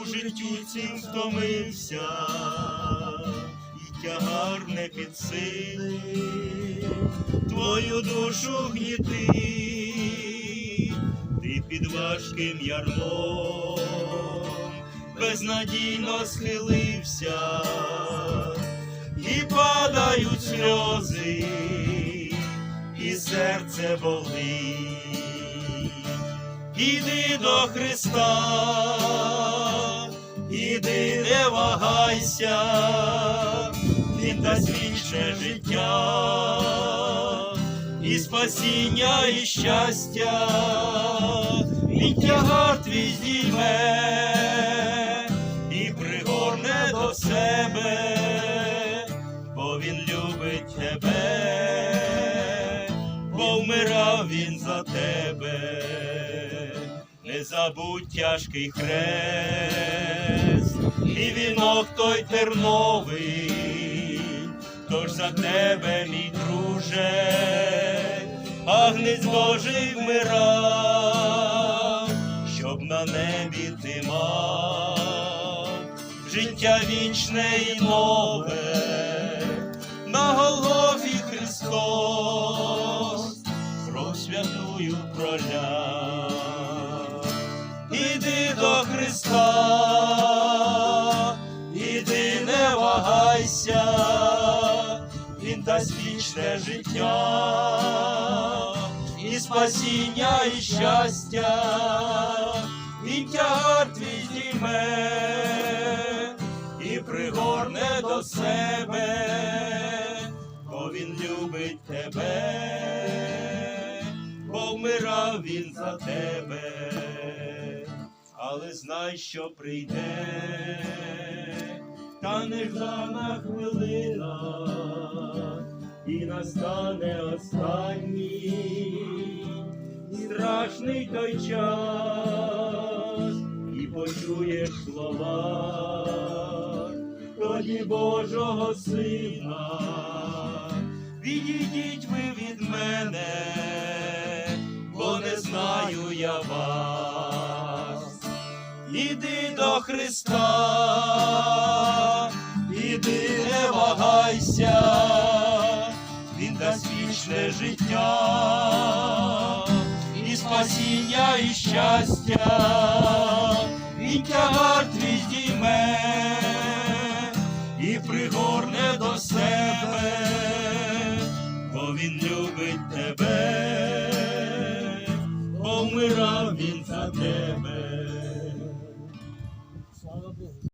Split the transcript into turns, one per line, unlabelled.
у житті цим втомився, і тягар не під сили, твою душу гніти, ти під важким ярмом безнадійно схилився, і падають сльози, і серце болить. Іди до Христа, іди, не вагайся, Він дасть вічне життя, і спасіння, і щастя, Він тягар твій здійме, і пригорне до себе, бо Він любить тебе, бо вмирав він за тебе, не забудь тяжкий хрест, і вінок той терновий, тож за тебе, мій друже, агнець Божий вмирав, щоб на небі ти мав життя вічне і нове, на Голгофі Христос кров святую проляв. Іди до Христа, дасть життя, і спасіння, і щастя, Він тягар твій здійме, і пригорне до себе, бо він любить тебе, бо вмирав він за тебе, але знай, що прийде, та неждана хвилина, настане останній страшний той час, і почуєш слова тоді Божого Сина. Відійдіть ви від мене, бо не знаю я вас. Іди до Христа, вічне життя, і спасіння, і щастя, Він тягар твій і пригорне до себе, бо він любить тебе, бо вмирав він за тебе.